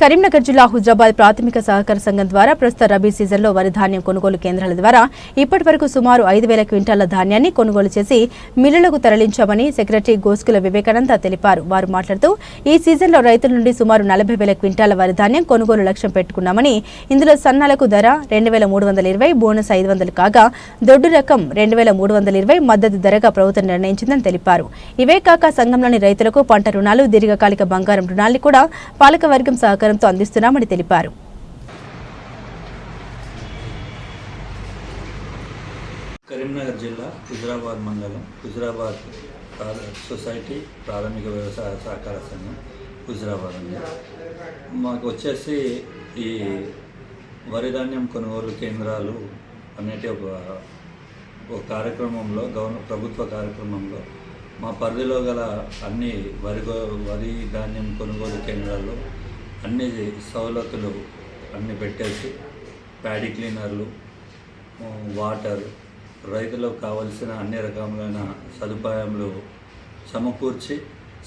కరీంనగర్ జిల్లా హుజాబాద్ ప్రాథమిక సహకార సంఘం ద్వారా ప్రస్తుత రబీ సీజన్లో వరి ధాన్యం కొనుగోలు కేంద్రాల ద్వారా ఇప్పటి వరకు సుమారు ఐదు వేల క్వింటాల ధాన్యాన్ని కొనుగోలు చేసి మిల్లులకు తరలించామని సెక్రటరీ గోస్కుల వివేకానంద తెలిపారు. వారు మాట్లాడుతూ ఈ సీజన్లో రైతుల నుండి సుమారు నలభై వేల క్వింటాల వరి ధాన్యం కొనుగోలు లక్ష్యం పెట్టుకున్నామని ఇందులో సన్నాలకు ధర రెండు వేల మూడు వందల ఇరవై బోనస్ ఐదు వందలు కాగా దొడ్డు రకం రెండు వేల మూడు వందల ఇరవై మద్దతు ధరగా ప్రభుత్వం నిర్ణయించిందని తెలిపారు. ఇవే కాక సంఘంలోని రైతులకు పంట రుణాలు దీర్ఘకాలిక బంగారం రుణాల్ని కూడా పాలకవర్గం సహకారంతో అందిస్తున్నామని తెలిపారు. కరీంనగర్ జిల్లా హుజరాబాద్ మండలం హుజరాబాద్ సొసైటీ ప్రాథమిక వ్యవసాయ సహకార సంఘం హుజరాబాద్ అండి. మాకు వచ్చేసి ఈ వరిధాన్యం కొనుగోలు కేంద్రాలు అనేటి ఒక ఒక కార్యక్రమంలో గవర్న ప్రభుత్వ కార్యక్రమంలో మా పరిధిలో గల అన్ని వరి వరి ధాన్యం కొనుగోలు కేంద్రాల్లో అన్ని సవలతులు అన్ని పెట్టేసి ప్యాడీ క్లీనర్లు వాటర్ రైతులకు కావలసిన అన్ని రకములైన సదుపాయములు సమకూర్చి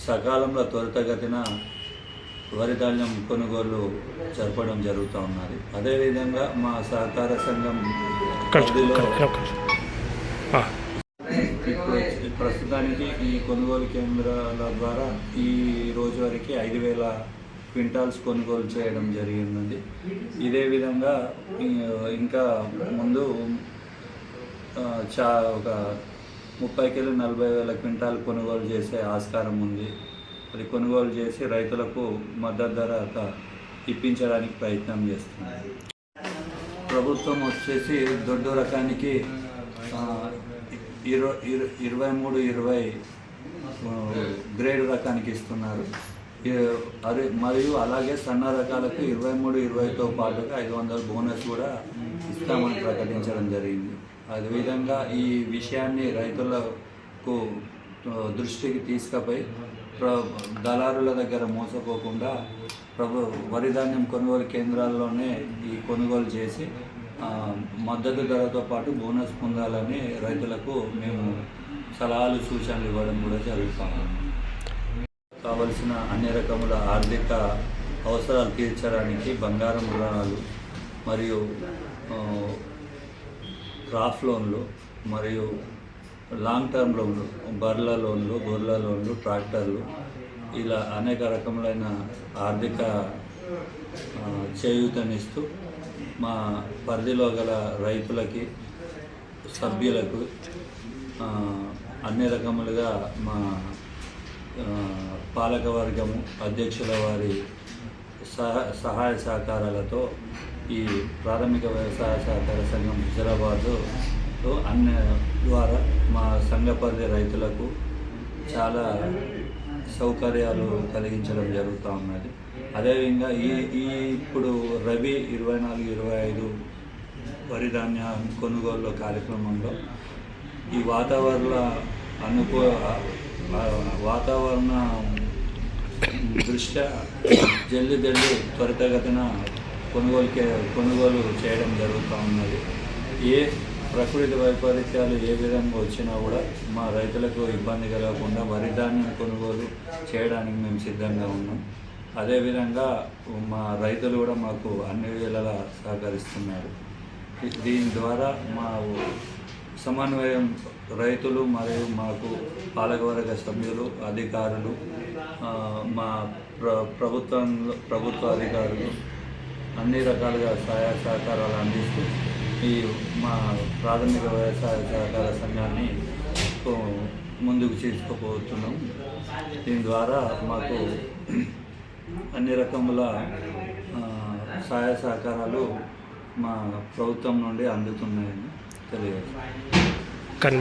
సకాలంలో త్వరితగతిన వరి ధాన్యం కొనుగోలు జరపడం జరుగుతూ ఉన్నది. అదేవిధంగా మా సహకార సంఘం ప్రస్తుతానికి ఈ కొనుగోలు కేంద్రాల ద్వారా ఈ రోజు వరకు ఐదు వేల క్వింటాల్స్ కొనుగోలు చేయడం జరిగిందండి. ఇదే విధంగా ఇంకా ముందు చా ఒక ముప్పై కిలో నలభై వేల క్వింటాల్ కొనుగోలు చేసే ఆస్కారం ఉంది. అది కొనుగోలు చేసి రైతులకు మద్దతు ధర ఇప్పించడానికి ప్రయత్నం చేస్తుంది ప్రభుత్వం వచ్చేసి దొడ్డు రకానికి ఇరవై ఇరవై మూడు ఇరవై గ్రేడ్ రకానికి ఇస్తున్నారు. మరియు అలాగే సన్న రకాలకు ఇరవై మూడు ఇరవైతో పాటుగా ఐదు వందల బోనస్ కూడా ఇస్తామని ప్రకటించడం జరిగింది. అదేవిధంగా ఈ విషయాన్ని రైతులకు దృష్టికి తీసుకపోయి ప్ర దళారుల దగ్గర మోసపోకుండా ప్రభు వరి ధాన్యం కొనుగోలు కేంద్రాల్లోనే ఈ కొనుగోలు చేసి మద్దతు ధరతో పాటు బోనస్ పొందాలని రైతులకు మేము సలహాలు సూచనలు ఇవ్వడం కూడా జరుగుతాము కావలసిన అన్ని రకముల ఆర్థిక అవసరాలు తీర్చడానికి బంగారం రుణాలు మరియు క్రాఫ్ లోన్లు మరియు లాంగ్ టర్మ్ లోన్లు బర్ల లోన్లు గొర్రెల లోన్లు ట్రాక్టర్లు ఇలా అనేక రకములైన ఆర్థిక చేయూతనిస్తూ మా పరిధిలో గల రైతులకి సభ్యులకు అన్ని రకములుగా మా పాలకవర్గము అధ్యక్షుల వారి సహ సహాయ సహకారాలతో ఈ ప్రాథమిక వ్యవసాయ సహకార సంఘం హుజరాబాద్లో అన్న ద్వారా మా సంఘ పరిధి రైతులకు చాలా సౌకర్యాలు కలిగించడం జరుగుతూ ఉన్నది. అదేవిధంగా ఈ ఈ ఇప్పుడు రవి ఇరవై నాలుగు ఇరవై ఐదు వరి ధాన్య కొనుగోలు కార్యక్రమంలో ఈ వాతావరణ అనుకూల వాతావరణ దృష్ట్యా జల్ది జల్ది త్వరితగతిన కొనుగోలు కొనుగోలు చేయడం జరుగుతూ ఉన్నది. ఏ ప్రకృతి వైపరీత్యాలు ఏ విధంగా వచ్చినా కూడా మా రైతులకు ఇబ్బంది కలగకుండా వరి ధాన్యం కొనుగోలు చేయడానికి మేము సిద్ధంగా ఉన్నాం. అదేవిధంగా మా రైతులు కూడా మాకు అన్ని వేళలా సహకరిస్తున్నారు. దీని ద్వారా మా సమన్వయం రైతులు మరియు మాకు పాలకవర్గ సభ్యులు అధికారులు మా ప్ర ప్రభుత్వంలో ప్రభుత్వ అధికారులు అన్ని రకాలుగా సహాయ సహకారాలు అందిస్తూ ఈ మా ప్రాథమిక వ్యవసాయ సహకార సంఘాన్ని ముందుకు తీసుకుపోతున్నాం. దీని ద్వారా మాకు అన్ని రకముల సహాయ సహకారాలు మా ప్రభుత్వం నుండి అందుతున్నాయని Beleza.